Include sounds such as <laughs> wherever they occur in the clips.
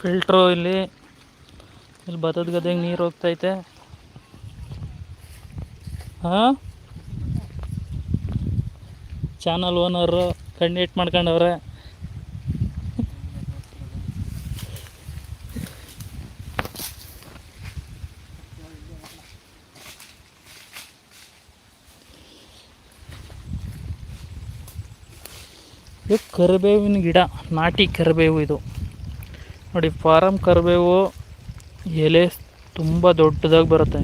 Filter ಇಲ್ಲಿ. ಇಲ್ಲಿ ಭತ್ತದ ಗದ್ದೆಗೆ ನೀರು ಹೋಗ್ತೈತೆ. ಹಾಂ? ಚಾನಲ್ ಓನರು ಕಣ್ಣೀಟ್ ಮಾಡ್ಕೊಂಡವ್ರೆ. ಇದು ಕರಿಬೇವಿನ ಗಿಡ, ನಾಟಿ ಕರಿಬೇವು ಇದು. ನೋಡಿ, ಫಾರಂ ಕರಿಬೇವು ಎಲೆ ತುಂಬ ದೊಡ್ಡದಾಗಿ ಬರುತ್ತೆ.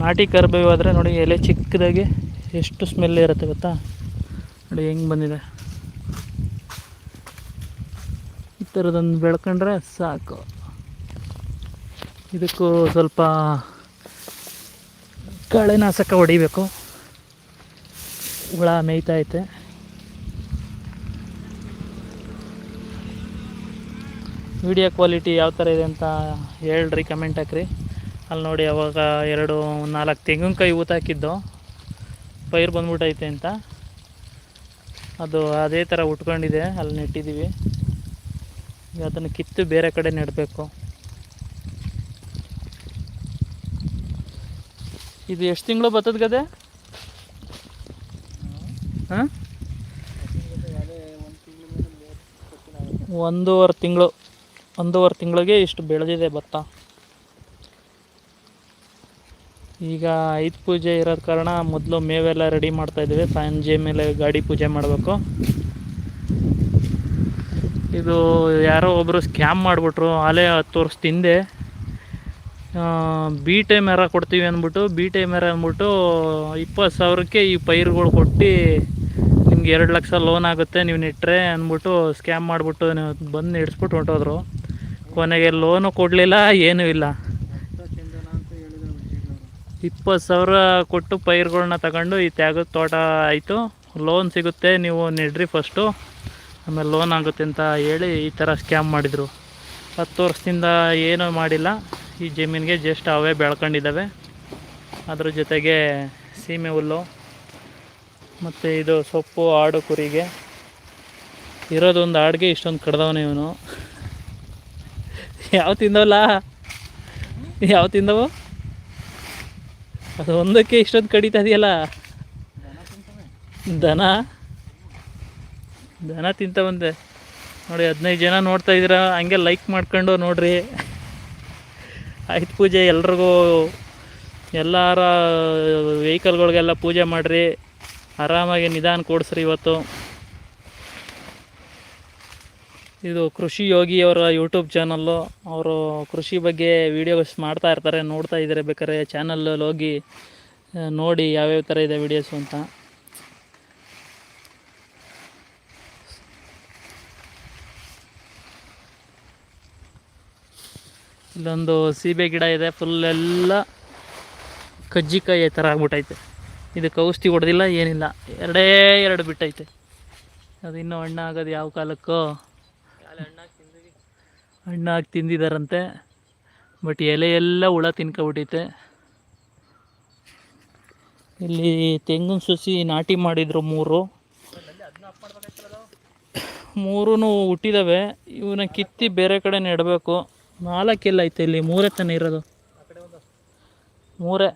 ನಾಟಿ ಕರಿಬೇವು ಆದರೆ ನೋಡಿ, ಎಲೆ ಚಿಕ್ಕದಾಗಿ ಎಷ್ಟು ಸ್ಮೆಲ್ ಇರುತ್ತೆ ಗೊತ್ತಾ? ನೋಡಿ, ಹೆಂಗೆ ಬಂದಿದೆ. ಈ ಥರದೊಂದು ಬೆಳ್ಕೊಂಡ್ರೆ ಸಾಕು. ಇದಕ್ಕೂ ಸ್ವಲ್ಪ ಕಳೆನಾಶಕ ಹೊಡಿಬೇಕು. ಹುಳ ಮೇಯ್ತೈತೆ ವಿಡಿಯೋ ಕ್ವಾಲಿಟಿ ಯಾವ ಥರ ಇದೆ ಅಂತ ಹೇಳ್ರಿ ಕಮೆಂಟ್ ಹಾಕ್ರಿ. ಅಲ್ಲಿ ನೋಡಿ ಅವಾಗ ಎರಡು ನಾಲ್ಕು ತೆಂಗಿನಕಾಯಿ ಊತ ಹಾಕಿದ್ದು. ಪೈರು ಬಂದ್ಬಿಟ್ಟೈತೆ ಅಂತ. ಅದು ಅದೇ ಥರ ಉಟ್ಕೊಂಡಿದೆ, ಅಲ್ಲಿ ನೆಟ್ಟಿದ್ದೀವಿ. ಈಗ ಅದನ್ನು ಕಿತ್ತು ಬೇರೆ ಕಡೆ ನೆಡಬೇಕು. ಇದು ಎಷ್ಟು ತಿಂಗಳು ಬರ್ತದ ಗದೆ ಹಾಂ? ಒಂದೂವರೆ ತಿಂಗಳು. ಒಂದೂವರೆ ತಿಂಗಳಿಗೆ ಇಷ್ಟು ಬೆಳೆದಿದೆ ಭತ್ತ. ಈಗ ಐದು ಪೂಜೆ ಇರೋದ ಕಾರಣ ಮೊದಲು ಮೇವೆಲ್ಲ ರೆಡಿ ಮಾಡ್ತಾ ಇದ್ದೀವಿ ಸಂಜೆ ಮೇಲೆ ಗಾಡಿ ಪೂಜೆ ಮಾಡಬೇಕು. ಇದು ಯಾರೋ ಒಬ್ಬರು ಸ್ಕ್ಯಾಮ್ ಮಾಡಿಬಿಟ್ರು. ಆಲೇ ಹತ್ತು ವರ್ಷ ತಿಂದೆ ಬಿ ಟೈ ಮೇರ ಕೊಡ್ತೀವಿ ಅಂದ್ಬಿಟ್ಟು ಬಿ ಟೈ ಮೇರ ಅಂದ್ಬಿಟ್ಟು ಇಪ್ಪತ್ತು ಸಾವಿರಕ್ಕೆ ಈ ಪೈರುಗಳು ಕೊಟ್ಟು ನಿಮ್ಗೆ ಎರಡು ಲಕ್ಷ ಲೋನ್ ಆಗುತ್ತೆ, ನೀವು ನೆಟ್ಟರೆ ಅಂದ್ಬಿಟ್ಟು ಸ್ಕ್ಯಾಮ್ ಮಾಡಿಬಿಟ್ಟು ಬಂದು ನೆಡ್ಸ್ಬಿಟ್ಟು ಹೊಂಟೋದ್ರು. ಕೊನೆಗೆ ಲೋನು ಕೊಡಲಿಲ್ಲ, ಏನೂ ಇಲ್ಲ. ಇಪ್ಪತ್ತು ಸಾವಿರ ಕೊಟ್ಟು ಪೈರುಗಳನ್ನ ತಗೊಂಡು ಈ ತ್ಯಾಗದ ತೋಟ ಆಯಿತು. ಲೋನ್ ಸಿಗುತ್ತೆ, ನೀವು ನೆಡ್ರಿ ಫಸ್ಟು ಆಮೇಲೆ ಲೋನ್ ಆಗುತ್ತೆ ಅಂತ ಹೇಳಿ ಈ ಥರ ಸ್ಕ್ಯಾಮ್ ಮಾಡಿದರು. ಹತ್ತು ವರ್ಷದಿಂದ ಏನೂ ಮಾಡಿಲ್ಲ. ಈ ಜಮೀನಿಗೆ ಜಸ್ಟ್ ಅವೇ ಬೆಳ್ಕೊಂಡಿದ್ದಾವೆ. ಅದ್ರ ಜೊತೆಗೆ ಸೀಮೆ ಹುಲ್ಲು, ಮತ್ತು ಇದು ಸೊಪ್ಪು, ಆಡು ಕುರಿಗೆ. ಇರೋದೊಂದು ಆಡಿಗೆ, ಇಷ್ಟೊಂದು ಕಡ್ದವನೇ ಇವನು. ಯಾವ ತಿಂದವಲ್ಲ? ಯಾವ ತಿಂದವು? ಅದು ಒಂದಕ್ಕೆ ಇಷ್ಟೊಂದು ಕಡಿತಾ ಇದೆಯಲ್ಲ? ದನ? ದನ ತಿಂತ ಬಂದೆ ನೋಡಿ, ಹದಿನೈದು ಜನ ನೋಡ್ತಾ ಇದ್ದೀರಾ, ಹಂಗೆ ಲೈಕ್ ಮಾಡ್ಕೊಂಡು ನೋಡ್ರಿ. ಆಯ್ತು ಪೂಜೆ, ಎಲ್ರಿಗೂ ಎಲ್ಲರ ವೆಹಿಕಲ್ಗಳಿಗೆಲ್ಲ ಪೂಜೆ ಮಾಡಿರಿ. ಆರಾಮಾಗಿ ನಿಧಾನ ಕೊಡಿಸ್ರಿ ಇವತ್ತು. ಇದು ಕೃಷಿ ಯೋಗಿ ಅವರ ಯೂಟ್ಯೂಬ್ ಚಾನಲ್ಲು ಅವರು ಕೃಷಿ ಬಗ್ಗೆ ವೀಡಿಯೋಸ್ ಮಾಡ್ತಾ ಇರ್ತಾರೆ, ನೋಡ್ತಾ ಇದ್ದಾರೆ ಬೇಕಾದ್ರೆ. ಚಾನಲಲ್ಲಿ ಹೋಗಿ ನೋಡಿ ಯಾವ್ಯಾವ ಥರ ಇದೆ ವೀಡಿಯೋಸು ಅಂತ. ಇಲ್ಲೊಂದು ಸೀಬೆ ಗಿಡ ಇದೆ ಫುಲ್ ಎಲ್ಲ ಕಜ್ಜಿಕಾಯಿ ಥರ ಆಗ್ಬಿಟ್ಟೈತೆ ಇದಕ್ಕೆ ಔಷಧಿ ಹೊಡೆದಿಲ್ಲ, ಏನಿಲ್ಲ. ಎರಡೇ ಎರಡು ಬಿಟ್ಟೈತೆ. ಅದು ಇನ್ನೂ ಹಣ್ಣಾಗೋದು ಯಾವ ಕಾಲಕ್ಕೋ. ಹಣ್ಣಾಗಿ ತಿಂದಿದ್ದಾರಂತೆ ಬಟ್ ಎಲೆ ಎಲ್ಲ ಹುಳ ತಿನ್ಕೊಬಿಟ್ಟೈತೆ. ಇಲ್ಲಿ ತೆಂಗಿನ ಸುಸಿ ನಾಟಿ ಮಾಡಿದ್ರು ಮೂರು. ಮೂರೂ ಹುಟ್ಟಿದಾವೆ. ಇವನ್ನ ಕಿತ್ತಿ ಬೇರೆ ಕಡೆ ನೆಡಬೇಕು. ನಾಲ್ಕೆಲ್ಲ ಐತೆ ಇಲ್ಲಿ, ಮೂರೇ ತಾನೇ ಇರೋದು. ಮೂರೇ.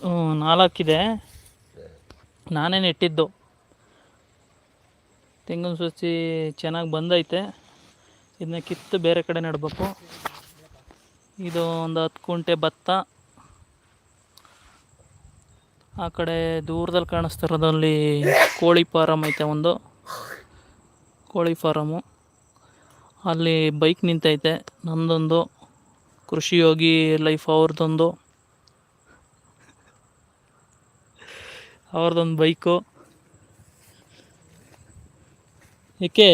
ಹ್ಞೂ ನಾಲ್ಕಿದೆ. ನಾನೇ ನೆಟ್ಟಿದ್ದು. ತೆಂಗಿನ ಸಸಿ ಚೆನ್ನಾಗಿ ಬಂದೈತೆ. ಇದನ್ನ ಕಿತ್ತು ಬೇರೆ ಕಡೆ ನೆಡಬೇಕು. ಇದು ಒಂದು ಹತ್ತು ಕುಂಟೆ ಭತ್ತ. ಆ ಕಡೆ ದೂರದಲ್ಲಿ ಕಾಣಿಸ್ತಿರೋದಲ್ಲಿ ಕೋಳಿ ಫಾರಮ್ ಐತೆ ಒಂದು. ಕೋಳಿ ಫಾರಮು ಅಲ್ಲಿ ಬೈಕ್ ನಿಂತೈತೆ, ನಂದೊಂದು. ಕೃಷಿ ಯೋಗಿ ಲೈಫ್ ಅವ್ರದ್ದೊಂದು ಅವ್ರದ್ದೊಂದು ಬೈಕು. ಏಕೆ?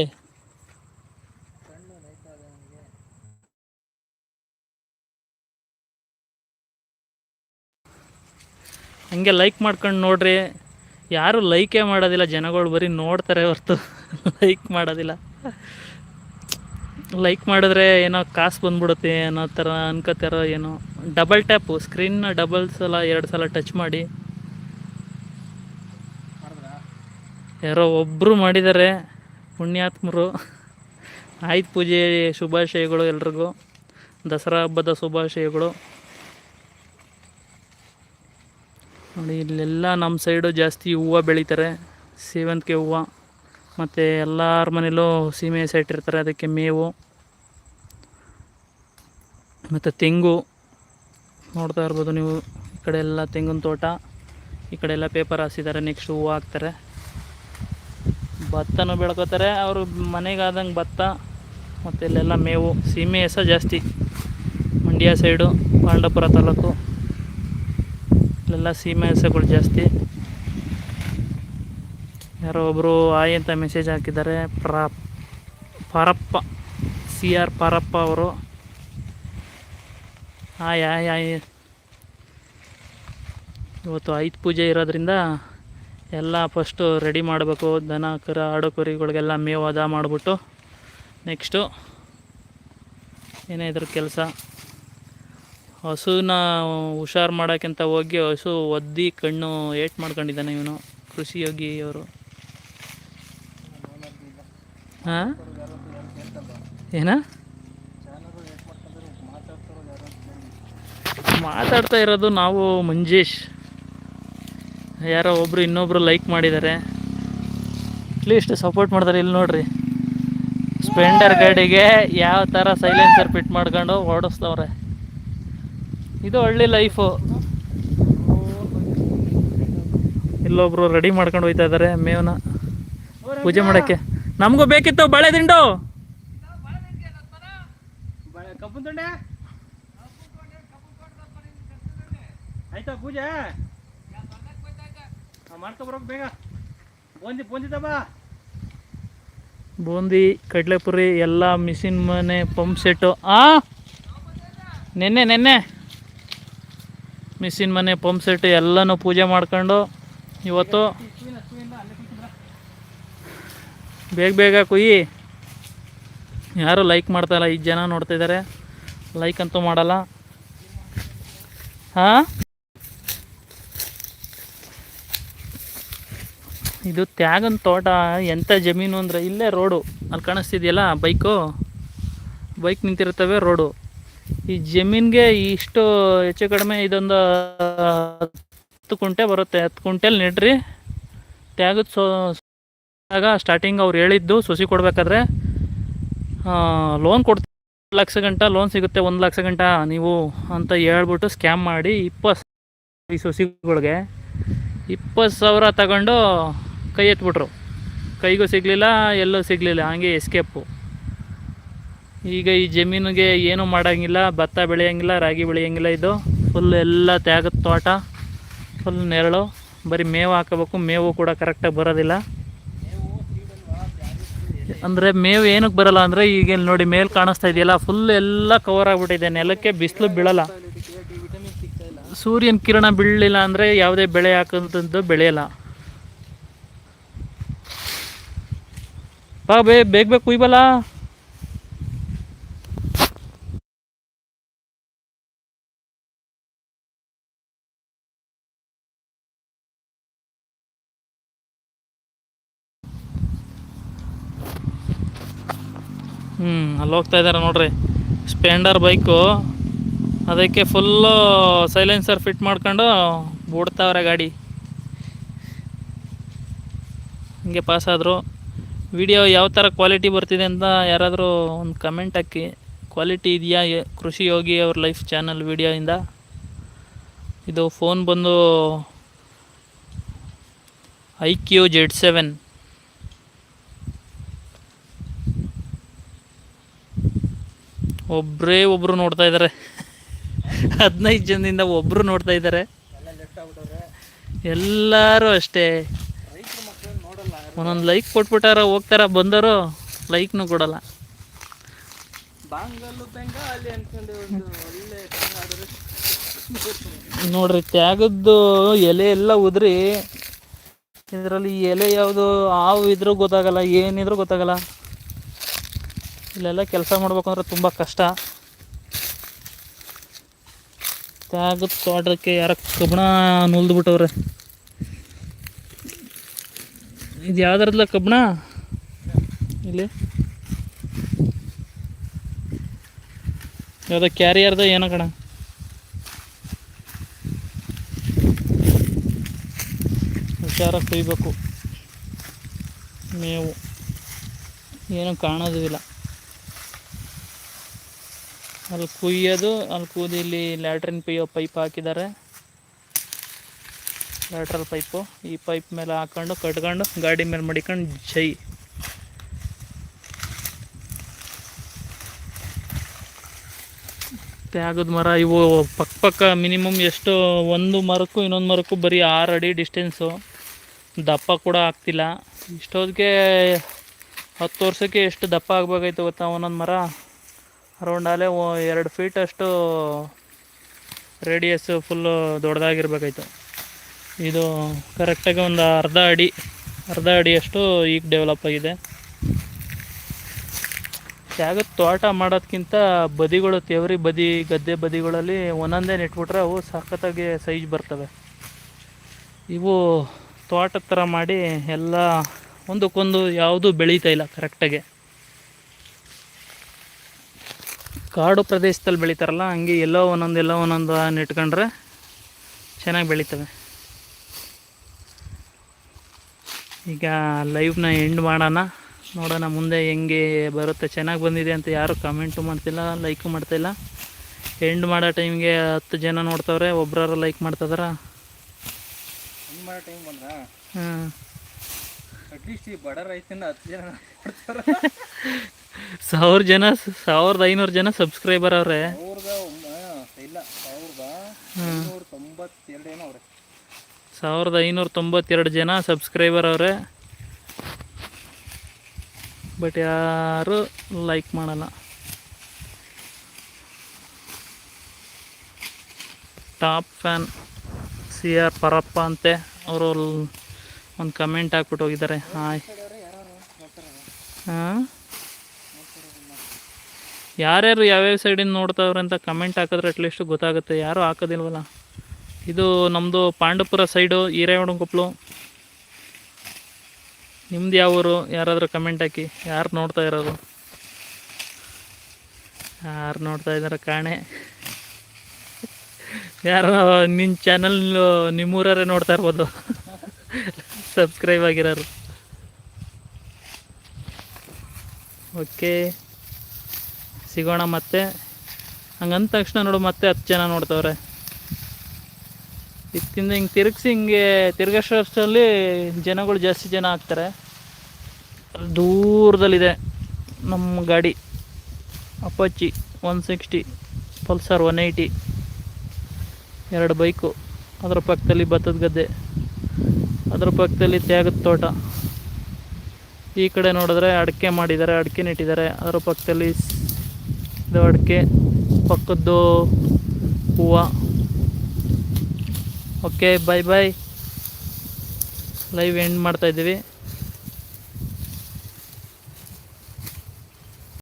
ಹಂಗೆ ಲೈಕ್ ಮಾಡ್ಕೊಂಡು ನೋಡ್ರಿ. ಯಾರು ಲೈಕೇ ಮಾಡೋದಿಲ್ಲ. ಜನಗಳು ಬರೀ ನೋಡ್ತಾರೆ ಹೊರ್ತು. <laughs> ಲೈಕ್ ಮಾಡೋದಿಲ್ಲ. ಲೈಕ್ ಮಾಡಿದ್ರೆ ಏನೋ ಕಾಸು ಬಂದ್ಬಿಡುತ್ತೆ ಅನ್ನೋ ಥರ ಅನ್ಕೋತಾರೋ ಏನೋ. ಡಬಲ್ ಟ್ಯಾಪು ಸ್ಕ್ರೀನ್ನ ಡಬಲ್ ಸಲ, ಎರಡು ಸಲ ಟಚ್ ಮಾಡಿ. ಯಾರೋ ಒಬ್ಬರು ಮಾಡಿದ್ದಾರೆ. ಪುಣ್ಯಾತ್ಮರು. ಆಯುಧ ಪೂಜೆ, ಶುಭಾಶಯಗಳು ಎಲ್ರಿಗೂ. ದಸರಾ ಹಬ್ಬದ ಶುಭಾಶಯಗಳು. ನೋಡಿ, ಇಲ್ಲೆಲ್ಲ ನಮ್ಮ ಸೈಡು ಜಾಸ್ತಿ ಹೂವು ಬೆಳೀತಾರೆ. ಸೇವಂತಿಗೆ ಹೂವು. ಮತ್ತು ಎಲ್ಲರ ಮನೇಲೂ ಸೀಮೆ ಹಸಿ ಇಟ್ಟಿರ್ತಾರೆ ಅದಕ್ಕೆ ಮೇವು. ಮತ್ತು ತೆಂಗು. ನೋಡ್ತಾ ಇರ್ಬೋದು ನೀವು, ಈ ಕಡೆ ಎಲ್ಲ ತೆಂಗಿನ ತೋಟ. ಈ ಕಡೆ ಎಲ್ಲ ಪೇಪರ್ ಹಾಸಿದ್ದಾರೆ ನೆಕ್ಸ್ಟ್ ಹೂವು ಹಾಕ್ತಾರೆ. ಭತ್ತನೂ ಬೆಳ್ಕೋತಾರೆ. ಅವರು ಮನೆಗಾದಂಗೆ ಭತ್ತ ಮತ್ತು ಇಲ್ಲೆಲ್ಲ ಮೇವು, ಸೀಮೆ ಹೆಸ ಜಾಸ್ತಿ. ಮಂಡ್ಯ ಸೈಡು ಪಾಂಡಪುರ ತಾಲೂಕು. ಇಲ್ಲೆಲ್ಲ ಸೀಮೆ ಹೆಸಗಳು ಜಾಸ್ತಿ. ಯಾರೋ ಒಬ್ಬರು ಆಯ್ ಅಂತ ಮೆಸೇಜ್ ಹಾಕಿದ್ದಾರೆ. ಪ್ರಾ, ಪರಪ್ಪ ಸಿ ಆರ್ ಪರಪ್ಪ ಅವರು. ಆಯ್ ಆಯ್ ಆಯ್. ಇವತ್ತು ಐದು ಪೂಜೆ ಇರೋದ್ರಿಂದ ಎಲ್ಲ ಫಸ್ಟು ರೆಡಿ ಮಾಡಬೇಕು. ದನ, ಕರ, ಆಡು ಕುರಿಗಳಿಗೆಲ್ಲ ಮೇವು ಅದ ಮಾಡಿಬಿಟ್ಟು ನೆಕ್ಸ್ಟು ಏನೇ ಇದ್ರ ಕೆಲಸ. ಹಸುನ ಹುಷಾರು ಮಾಡೋಕ್ಕಿಂತ ಹೋಗಿ ಹಸು ಒದ್ದಿ ಕಣ್ಣು ಏಟ್ ಮಾಡ್ಕೊಂಡಿದ್ದಾನೆ ಇವನು, ಕೃಷಿ ಯೋಗಿ ಅವರು. ಹಾಂ? ಏನ? ಮಾತಾಡ್ತಾ ಇರೋದು ನಾವು ಮಂಜೇಶ್. ಯಾರೋ ಒಬ್ರು ಇನ್ನೊಬ್ರು ಲೈಕ್ ಮಾಡಿದ್ದಾರೆ ಅಟ್ಲೀಸ್ಟ್ ಸಪೋರ್ಟ್ ಮಾಡ್ತಾರೆ ಇಲ್ಲಿ ನೋಡ್ರಿ. ಸ್ಪೆಂಡರ್ ಗಾಡಿಗೆ ಯಾವ ಥರ ಸೈಲೆನ್ಸರ್ ಫಿಟ್ ಮಾಡ್ಕೊಂಡು ಓಡಿಸ್ತವ್ರೆ ಇದು ಒಳ್ಳೆ ಲೈಫು ಇಲ್ಲೊಬ್ರು ರೆಡಿ ಮಾಡ್ಕೊಂಡು ಹೋಯ್ತಾ ಇದ್ದಾರೆ ಮೇವನ. ಪೂಜೆ ಮಾಡೋಕ್ಕೆ. ನಮಗೂ ಬೇಕಿತ್ತು ಬಾಳೆ ತುಂಡೆ. ಆಯ್ತಾ ಪೂಜೆ? ಬೇಗ. ಬೂಂದಿ ತಬಾ ಬೂಂದಿ, ಕಡಲೆಪುರಿ, ಎಲ್ಲ ಮಿಷಿನ್ ಮನೆ, ಪಂಪ್ ಸೆಟ್ಟು. ಆ? ನೆನ್ನೆ ನೆನ್ನೆ. ಮಿಷಿನ್ ಮನೆ, ಪಂಪ್ ಸೆಟ್ ಎಲ್ಲನೂ ಪೂಜೆ ಮಾಡ್ಕೊಂಡು ಇವತ್ತು ಬೇಗ ಬೇಗ ಕುಯ್ಯಿ. ಯಾರು ಲೈಕ್ ಮಾಡ್ತಾಯಿಲ್ಲ ಐದು ಜನ ನೋಡ್ತಿದ್ದಾರೆ ಲೈಕ್ ಅಂತೂ ಮಾಡಲ್ಲ. ಹಾಂ ಇದು ತ್ಯಾಗನ್ ತೋಟ. ಎಂಥ ಜಮೀನು ಅಂದರೆ ಇಲ್ಲೇ ರೋಡು. ಅಲ್ಲಿ ಕಾಣಿಸ್ತಿದೆಯಲ್ಲ ಬೈಕು? ಬೈಕ್ ನಿಂತಿರ್ತವೆ ರೋಡು. ಈ ಜಮೀನಿಗೆ ಇಷ್ಟು ಹೆಚ್ಚು ಕಡಿಮೆ ಇದೊಂದು ಹತ್ತು ಕುಂಟೆ ಬರುತ್ತೆ. ಹತ್ತು ಕುಂಟೆಲಿ ನೆಡ್ರಿ. ತ್ಯಾಗದ ಸೊ ಆಗ ಸ್ಟಾರ್ಟಿಂಗ್ ಅವ್ರು ಹೇಳಿದ್ದು ಸೊಸಿ ಕೊಡಬೇಕಾದ್ರೆ ಲೋನ್ ಕೊಡ್ತೀವಿ. ಲಕ್ಷ ಗಂಟ ಲೋನ್ ಸಿಗುತ್ತೆ. ಒಂದು ಲಕ್ಷ ಗಂಟ ನೀವು ಅಂತ ಹೇಳ್ಬಿಟ್ಟು ಸ್ಕ್ಯಾಮ್ ಮಾಡಿ ಇಪ್ಪತ್ತು ಈ ಸೊಸಿಗಳಿಗೆ. ಇಪ್ಪತ್ತು ಸಾವಿರ ತಗೊಂಡು ಕೈ ಎತ್ಬಿಟ್ರು. ಕೈಗೂ ಸಿಗಲಿಲ್ಲ, ಎಲ್ಲೂ ಸಿಗಲಿಲ್ಲ. ಹಾಗೆ ಎಸ್ಕೇಪು ಈಗ ಈ ಜಮೀನಿಗೆ ಏನೂ ಮಾಡೋಂಗಿಲ್ಲ, ಭತ್ತ ಬೆಳೆಯೋಂಗಿಲ್ಲ, ರಾಗಿ ಬೆಳೆಯೋಂಗಿಲ್ಲ ಇದು. ಫುಲ್ ಎಲ್ಲ ತ್ಯಾಗದ ತೋಟ ಫುಲ್ ನೆರಳು. ಬರೀ ಮೇವು ಹಾಕೋಬೇಕು, ಮೇವು ಕೂಡ ಕರೆಕ್ಟಾಗಿ ಬರೋದಿಲ್ಲ. ಅಂದರೆ ಮೇವು ಏನಕ್ಕೆ ಬರಲ್ಲ ಅಂದರೆ, ಈಗ ನೋಡಿ ಮೇಲೆ ಕಾಣಿಸ್ತಾ ಇದೆಯಲ್ಲ ಫುಲ್ ಎಲ್ಲ ಕವರ್ ಆಗಿಬಿಟ್ಟಿದೆ. ನೆಲಕ್ಕೆ ಬಿಸಿಲು ಬೀಳಲ್ಲ. ಸೂರ್ಯನ ಕಿರಣ ಬೀಳಲಿಲ್ಲ ಅಂದರೆ ಯಾವುದೇ ಬೆಳೆ ಹಾಕೋಂಥದ್ದು ಬೆಳೆಯಲ್ಲ. ಬಾ ಬೇ ಬೇಗ ಬೇಗ ಕುಯ್ಬಲ್ಲ ಹ್ಞೂ ಅಲ್ಲಿ ಹೋಗ್ತಾ ಇದ್ದಾರೆ ನೋಡ್ರಿ ಸ್ಪೆಂಡರ್ ಬೈಕು ಅದಕ್ಕೆ ಫುಲ್ಲು ಸೈಲೆನ್ಸರ್ ಫಿಟ್ ಮಾಡ್ಕೊಂಡು ಬಿಡ್ತಾವ್ರೆ ಗಾಡಿ ಹಿಂಗೆ ಪಾಸ್ ಆದರು ವಿಡಿಯೋ ಯಾವ ಥರ ಕ್ವಾಲಿಟಿ ಬರ್ತಿದೆ ಅಂತ ಯಾರಾದರೂ ಒಂದು ಕಮೆಂಟ್ ಹಾಕಿ. ಕ್ವಾಲಿಟಿ ಇದೆಯಾ ಕೃಷಿ ಯೋಗಿ ಅವ್ರ ಲೈಫ್ ಚಾನಲ್ ವಿಡಿಯೋಯಿಂದ ಇದು? ಫೋನ್ ಬಂದು ಐ ಕ್ಯೂ ಜೆಡ್ ಸೆವೆನ್ ಒಬ್ಬರೇ ಒಬ್ಬರು ನೋಡ್ತಾ ಇದ್ದಾರೆ ಹದಿನೈದು ಜನದಿಂದ ಒಬ್ಬರು ನೋಡ್ತಾ ಇದ್ದಾರೆ ಎಲ್ಲರೂ ಅಷ್ಟೇ. ಒಂದೊಂದು ಲೈಕ್ ಕೊಟ್ಬಿಟ್ಟಾರ ಹೋಗ್ತಾರ ಬಂದರು ಲೈಕ್ನು ಕೊಡಲ್ಲ. ನೋಡ್ರಿ ತ್ಯಾಗದ್ದು ಎಲೆ ಎಲ್ಲ ಉದ್ರಿ. ಇದರಲ್ಲಿ ಎಲೆ ಯಾವುದು ಹಾವು ಇದ್ರು ಗೊತ್ತಾಗಲ್ಲ ಏನಿದ್ರೂ ಗೊತ್ತಾಗಲ್ಲ. ಇಲ್ಲೆಲ್ಲ ಕೆಲಸ ಮಾಡ್ಬೇಕಂದ್ರೆ ತುಂಬ ಕಷ್ಟ. ತ್ಯಾಗದ ತೋಟಕ್ಕೆ ಯಾರ ಕಬ್ಬಣ ನುಲ್ದ್ಬಿಟ್ಟವ್ರೆ ಇದು ಯಾವ್ದಾರದ್ಲ ಕಬ್ಬಣ? ಇಲ್ಲಿ. ಯಾವುದೋ ಕ್ಯಾರಿಯರ್ದ ಏನೋ ಕಣ. ಹುಷಾರ ಕುಯ್ಬೇಕು. ಮೇವು. ಏನು ಕಾಣೋದು ಇಲ್ಲ ಅಲ್ಲಿ ಕುಯ್ಯೋದು, ಅಲ್ಲಿ ಕೂದಿ ಇಲ್ಲಿ ಲ್ಯಾಟ್ರಿನ್ ಪೈಪ್ ಹಾಕಿದ್ದಾರೆ. Lateral pipe. ಈ ಪೈಪ್ ಮೇಲೆ ಹಾಕೊಂಡು, ಕಟ್ಕೊಂಡು, ಗಾಡಿ ಮೇಲೆ ಮಡಿಕೊಂಡು, ಜೈ. ತ್ಯಾಗದ ಮರ, ಇವು ಪಕ್ಕ ಪಕ್ಕ ಮಿನಿಮಮ್ ಎಷ್ಟು, ಒಂದು ಮರಕ್ಕೂ ಇನ್ನೊಂದು ಮರಕ್ಕೂ ಬರೀ ಆರು ಅಡಿ ಡಿಸ್ಟೆನ್ಸು. ದಪ್ಪ ಕೂಡ ಆಗ್ತಿಲ್ಲ. ಇಷ್ಟೊತ್ತಿಗೆ ಹತ್ತು ವರ್ಷಕ್ಕೆ ಎಷ್ಟು ದಪ್ಪ ಆಗಬೇಕಾಯ್ತು ಗೊತ್ತಾ ಒಂದೊಂದು ಮರ? ಅರೌಂಡ್ ಆಲೇ ಎರಡು ಫೀಟ್ ಅಷ್ಟು ರೇಡಿಯಸ್ ಫುಲ್ಲು ದೊಡ್ಡದಾಗಿರ್ಬೇಕಾಯ್ತು. ಇದು ಕರೆಕ್ಟಾಗಿ ಒಂದು ಅರ್ಧ ಅಡಿ, ಅರ್ಧ ಅಡಿಯಷ್ಟು ಈಗ ಡೆವಲಪ್ ಆಗಿದೆ. ಜಾಗ ತೋಟ ಮಾಡೋದಕ್ಕಿಂತ ಬದಿಗಳು, ತೇವರಿ ಬದಿ, ಗದ್ದೆ ಬದಿಗಳಲ್ಲಿ ಒಂದೊಂದೇ ನೆಟ್ಬಿಟ್ರೆ ಅವು ಸಖತ್ತಾಗಿ ಸೈಜ್ ಬರ್ತವೆ. ಇವು ತೋಟದ ಥರ ಮಾಡಿ ಎಲ್ಲ ಒಂದಕ್ಕೊಂದು ಯಾವುದೂ ಬೆಳೀತಾ ಇಲ್ಲ ಕರೆಕ್ಟಾಗಿ ಕಾಡು ಪ್ರದೇಶದಲ್ಲಿ ಬೆಳೀತಾರಲ್ಲ, ಹಂಗೆ ಎಲ್ಲೋ ಒಂದೊಂದು ಎಲ್ಲೋ ಒಂದೊಂದು ನೆಟ್ಕೊಂಡ್ರೆ ಚೆನ್ನಾಗಿ ಬೆಳೀತವೆ. ಈಗ ಲೈವ್ನ ಎಂಡ್ ಮಾಡೋಣ. ನೋಡೋಣ ಮುಂದೆ ಹೆಂಗೆ ಬರುತ್ತೆ ಚೆನ್ನಾಗಿ ಬಂದಿದೆ ಅಂತ ಯಾರು ಕಮೆಂಟು ಮಾಡ್ತಿಲ್ಲ ಲೈಕು ಮಾಡ್ತಾಯಿಲ್ಲ ಎಂಡ್ ಮಾಡೋ ಟೈಮ್ಗೆ ಹತ್ತು ಜನ ನೋಡ್ತವ್ರೆ ಒಬ್ರಾರು ಲೈಕ್ ಮಾಡ್ತದ್ರ? ಹಾಂ. ಸಾವಿರ ಜನ ಸಾವಿರದ ಐನೂರು ಜನ ಸಬ್ಸ್ಕ್ರೈಬರ್ ಅವ್ರೆ. ಇಲ್ಲ ಸಾವಿರದ ಇನ್ನೂರ ತೊಂಬತ್ತೆರಡು ಏನೋ ಅವ್ರೆ. ಸಾವಿರದ ಐನೂರ ತೊಂಬತ್ತೆರಡು ಜನ ಸಬ್ಸ್ಕ್ರೈಬರ್ ಅವರೇ. ಬಟ್ ಯಾರು ಲೈಕ್ ಮಾಡಲ್ಲ. Top fan C R Parappa ಅಂತೆ. ಅವರು ಒಂದು ಕಮೆಂಟ್ ಹಾಕ್ಬಿಟ್ಟು ಹೋಗಿದ್ದಾರೆ. ಹಾಯ್ ಹಾಂ? ಯಾರ್ಯಾರು ಯಾವ್ಯಾವ ಸೈಡಿಂದ ನೋಡ್ತಾವ್ರೆ ಅಂತ ಕಮೆಂಟ್ ಹಾಕಿದ್ರೆ ಅಟ್ಲೀಸ್ಟ್ ಗೊತ್ತಾಗುತ್ತೆ. ಯಾರು ಹಾಕೋದಿಲ್ವಲ್ಲ. ಇದು ನಮ್ಮದು ಪಾಂಡವಪುರ ಸೈಡು ಹಿರೇವಣಕೊಪ್ಲು ನಿಮ್ದು ಯಾವ ಊರು? ಯಾರಾದರೂ ಕಮೆಂಟ್ ಹಾಕಿ. ಯಾರು ನೋಡ್ತಾ ಇರೋದು? ಯಾರು ನೋಡ್ತಾ ಇದ್ದಾರೆ ಕಾಣೆ? ಯಾರು ನಿನ್ನ ಚಾನಲ್ ನಿಮ್ಮೂರೇ ನೋಡ್ತಾ ಇರ್ಬೋದು. ಸಬ್ಸ್ಕ್ರೈಬ್ ಆಗಿರೋರು. ಓಕೆ ಸಿಗೋಣ ಮತ್ತೆ. ಹಂಗಂದ ತಕ್ಷಣ ನೋಡು, ಮತ್ತೆ ಹತ್ತು ಜನ ನೋಡ್ತವ್ರೆ. ಇದಕ್ಕಿಂತ ಹಿಂಗೆ ತಿರುಗಿಸಿ ಹಿಂಗೆ ತಿರ್ಗಷ್ಟರಲ್ಲಿ ಜನಗಳು ಜಾಸ್ತಿ ಜನ ಆಗ್ತಾರೆ. ದೂರದಲ್ಲಿದೆ ನಮ್ಮ ಗಾಡಿ. Apache one sixty Pulsar one eighty, ಎರಡು ಬೈಕು. ಅದರ ಪಕ್ಕದಲ್ಲಿ ಭತ್ತದ ಗದ್ದೆ. ಅದರ ಪಕ್ಕದಲ್ಲಿ ತ್ಯಾಗದ ತೋಟ. ಈ ಕಡೆ ನೋಡಿದ್ರೆ ಅಡಿಕೆ ಮಾಡಿದ್ದಾರೆ, ಅಡಿಕೆ ನೆಟ್ಟಿದ್ದಾರೆ. ಅದರ ಪಕ್ಕದಲ್ಲಿ ಇದು ಅಡಿಕೆ, ಪಕ್ಕದ್ದು ಹೂವು. Okay bye bye live end ಮಾಡ್ತಾ ಇದ್ದೀವಿ.